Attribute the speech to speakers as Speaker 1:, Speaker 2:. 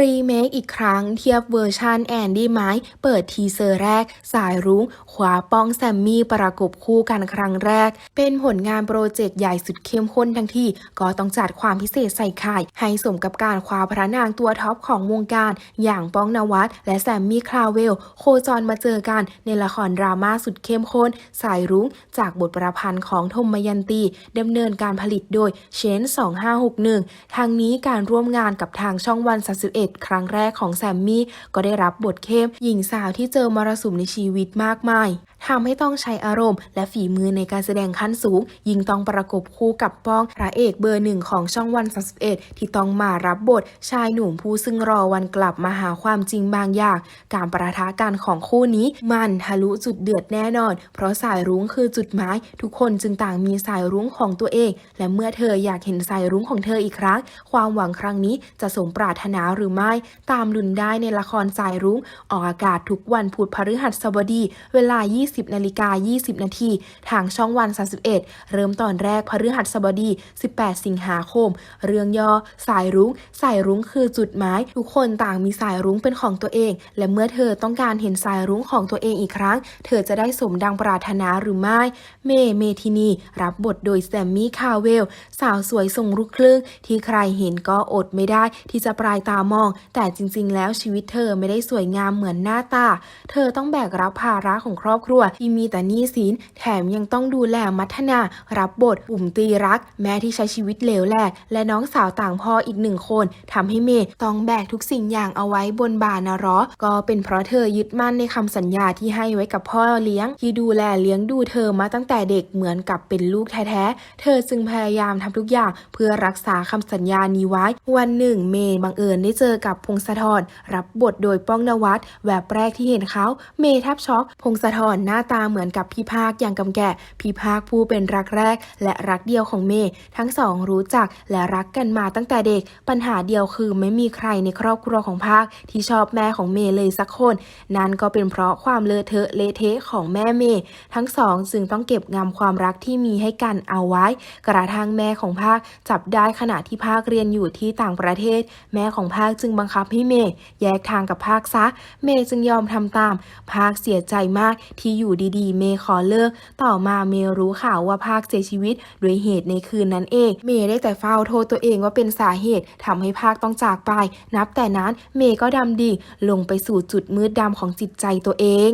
Speaker 1: รีเมคอีกครั้งเทียบเวอร์ชันแอนดี้ไม้เปิดทีเซอร์แรก สายรุ้งขวาป้องแซมมี่ประกบคู่กันครั้งแรก เป็นผลงานโปรเจกต์ใหญ่สุดเข้มข้นทั้งที่ ก็ต้องจัดความพิเศษใส่ไข่ให้สมกับการคว้าพระนางตัวท็อปของวงการ อย่างป้องนวัดและแซมมี่คลาเวล โคจรมาเจอกันในละครดราม่าสุดเข้มข้น สายรุ้งจากบทประพันธ์ของทมยันตีดำเนินการผลิตโดยเชน2561ทางนี้การร่วมงานกับทางช่องวัน31ครั้งแรกของแซมมี่ก็ได้รับบทเข้มหญิงสาวที่เจอมรสุมในชีวิตมากมาย ทำให้ต้องใช้อารมณ์ และฝีมือในการแสดงขั้นสูง ยิ่งต้องประกบคู่กับป้องพระเอกเบอร์หนึ่งของช่องวัน31ที่ต้องมารับบทชายหนุ่มผู้ซึ่งรอวันกลับมาหาความจริงบางอย่าง การประทะกันของคู่นี้ มันทะลุจุดเดือดแน่นอน เพราะสายรุ้งคือจุดหมายทุกคนจึงต่างมีสายรุ้งของตัวเอง และเมื่อเธออยากเห็นสายรุ้งของเธออีกครั้ง ความหวังครั้งนี้จะสมปรารถนาหรือไม่ ตามลุ้นได้ในละครสายรุ้งออกอากาศทุกวันพุธพฤหัสบดี เวลา 20นาฬิกา20 นาที ทางช่องวัน 31 เริ่มตอนแรกพฤหัสบดี 18 สิงหาคม เรื่องย่อ สายรุ้ง สายรุ้งคือจุดหมาย ทุกคนต่างมีสายรุ้งเป็นของตัวเอง และเมื่อเธอต้องการเห็นสายรุ้งของตัวเองอีกครั้ง เธอจะได้สมดังปรารถนาหรือไม่ เม เมทินี รับบทโดยแซมมี่ คาเวล สาวสวยทรงลูกครึ่งที่ใครเห็นก็อดไม่ได้ที่จะปลายตามอง แต่จริง ๆ แล้วชีวิตเธอไม่ได้สวยงามเหมือนหน้าตา เธอต้องแบกรับภาระของครอบครัวที่มีแต่หนี้สินแถมยังต้องดูแลมัทนา รับบทปุ่มตีรัก แม้ที่ใช้ชีวิตเหลวแหลก และน้องสาวต่างพ่ออีกหนึ่งคนทำให้เมย์ต้องแบกทุกสิ่งอย่างเอาไว้บนบ่านารอก็เป็นเพราะเธอยึดมั่นในคำสัญญาที่ให้ไว้กับพ่อเลี้ยง ที่ดูแลเลี้ยงดูเธอมาตั้งแต่เด็กเหมือนกับเป็นลูกแท้ๆ เธอจึงพยายามทำทุกอย่างเพื่อรักษาคำสัญญานี้ไว้ วันหนึ่งเมย์บังเอิญได้เจอกับพงศธรรับบทโดยป้องนวัดแวบแรกที่เห็นเขาเมย์แทบช็อก พงศธรหน้า้าตาเหมือนกับพี่ภาคอย่างกำแก่พี่ภาคผู้เป็นรักแรก และรักเดียวของเมย์ทั้งสองรู้จักและรักกันมาตั้งแต่เด็ก ปัญหาเดียวคือไม่มีใครในครอบครัวของภาคที่ชอบแม่ของเมย์เลยสักคน นั่นก็เป็นเพราะความเลอะเทอะเละเทะของแม่เมย์ทั้งสองจึงต้องเก็บงำความรักที่มีให้กันเอาไว้ กระทั่งแม่ของภาคจับได้ขณะที่ภาคเรียนอยู่ที่ต่างประเทศ แม่ของภาคจึงบังคับให้เมย์แยกทางกับภาคซะ เมย์จึงยอมทำตาม ภาคเสียใจมากที่อยู่ดีๆ เมย์ขอเลิก ต่อมาเมย์รู้ข่าวว่าภาคเสียชีวิตด้วยเหตุในคืนนั้นเอง เมย์ได้แต่เฝ้าโทษตัวเองว่าเป็นสาเหตุทำให้ภาคต้องจากไป นับแต่นั้นเมย์ก็ดำดิ่งลงไปสู่จุดมืดดำของจิตใจตัวเอง